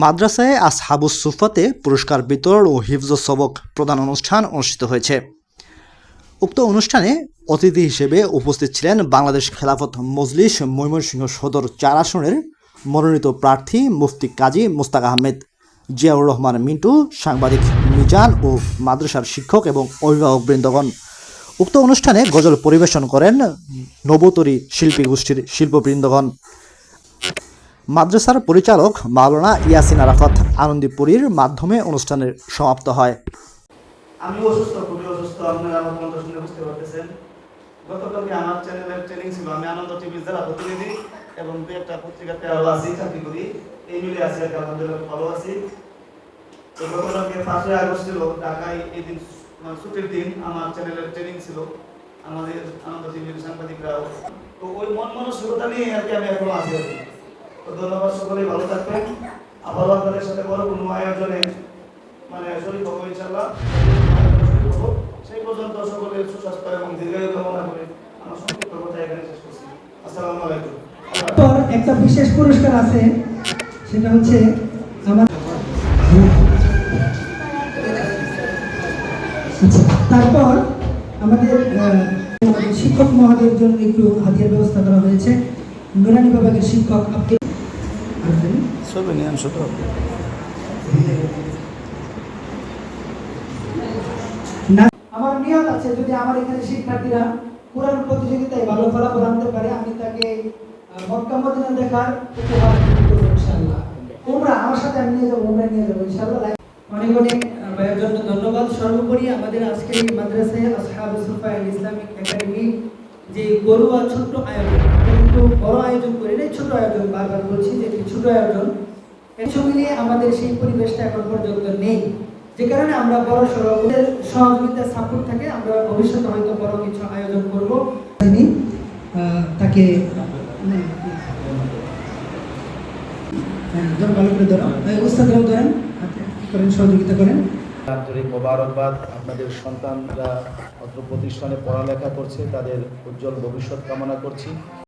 মাদ্রাসায় আসহাবুস সুফাতে পুরস্কার বিতরণ ও হিফজ সবক প্রদান অনুষ্ঠান অনুষ্ঠিত হয়েছে। উক্ত অনুষ্ঠানে অতিথি হিসেবে উপস্থিত ছিলেন বাংলাদেশ খেলাফত মজলিস ময়মনসিংহ সদর চার আসনের মনোনীত প্রার্থী মুফতি কাজী মুস্তাক আহমেদ, জিয়াউর রহমান মিন্টু, সাংবাদিক মিজান ও মাদ্রাসার শিক্ষক এবং অভিভাবক বৃন্দগণ উক্ত অনুষ্ঠানে গজল পরিবেশন করেন নবতরী শিল্পী গোষ্ঠীর শিল্পবৃন্দগণ। মাদ্রাসার পরিচালক মাওলানা ইয়াসিন আরাফাত আনন্দীপুরীর মাধ্যমে অনুষ্ঠানের সমাপ্ত হয়। আমি অসুস্থ, খুবই অসুস্থ, আপনারা আমার কণ্ঠ শুনে বুঝতে পারতেছেন। গতকালকে আমার চ্যানেলের ট্রেনিং ছিল, আমি আনন্দ টিভির জেলা প্রতিনিধি এবং দু একটা পত্রিকাতে আরও আছি, চাকরি করি। এই মিলে আছি আর আলহামদুলিল্লাহ ভালো আছি। তো গতকালকে পাঁচই আগস্ট ছিল, ঢাকায় এই দিন মানে ছুটির দিন আমার চ্যানেলের ট্রেনিং ছিল, আমাদের আনন্দ টিভির সাংবাদিকরাও। তো ওই মন মানসিকতা নিয়ে আর কি আমি এখনও আছি আর কি। ধন্যবাদ সকলেই ভালো থাকবেন। আবার আপনাদের সাথে বড় কোনো আয়োজনে মানে শরীর হব ইনশাল্লাহ সেই পর্যন্ত সুস্বাস্থ্য এবং দীর্ঘায়ু কামনা করে আমার সংক্ষিপ্ত কথা এখানে শেষ করছি। আলাইকুম। একটা বিশেষ পুরস্কার আছে সেটা হচ্ছে আমার আচ্ছা, তারপর আমাদের শিক্ষক মহোদয়ের জন্য একটু হাতিয়ার ব্যবস্থা করা হয়েছে। নুরানি বিভাগের শিক্ষক আপনি সবে নিয়ে আনছো তো। আমার নিয়ত আছে যদি আমার এখানে শিক্ষার্থীরা কোরআন প্রতিযোগিতায় ভালো ফলাফল আনতে পারে আমি তাকে মক্কা মদিনা দেখার উপহার দেবো ইনশাআল্লাহ। তোমরা আমার সাথে আমি নিয়ে যাব ওমরা নিয়ে যাব ইনশাআল্লাহ। অনেক অনেক ভাইয়ের জন্য ধন্যবাদ। সর্বোপরি আমাদের আজকের এই মাদ্রাসায় আসহাবু সুফা ইসলামিক একাডেমি যে গরুয়া ছোট্ট আয়োজন। কিন্তু বড় আয়োজন করি নাই ছোট আয়োজন বারবার বলছি যে ছোট আয়োজন। কিছু মিলিয়ে আমাদের সেই পরিবেশটা এখন পর্যন্ত নেই। যে কারণে আমরা বড় সড়ো ওদের সহযোগিতা সাপোর্ট থাকে আমরা ভবিষ্যতে হয়তো বড় কিছু আয়োজন করব। তিনি তাকে হ্যাঁ, ভালো করে ধরো এই উস্তাদরাও ধরেন করেন সহযোগিতা করেন। আন্তরিক মোবারকবাদ। আপনাদের সন্তানরা অত্র প্রতিষ্ঠানে পড়ালেখা করছে তাদের উজ্জ্বল ভবিষ্যৎ কামনা করছি।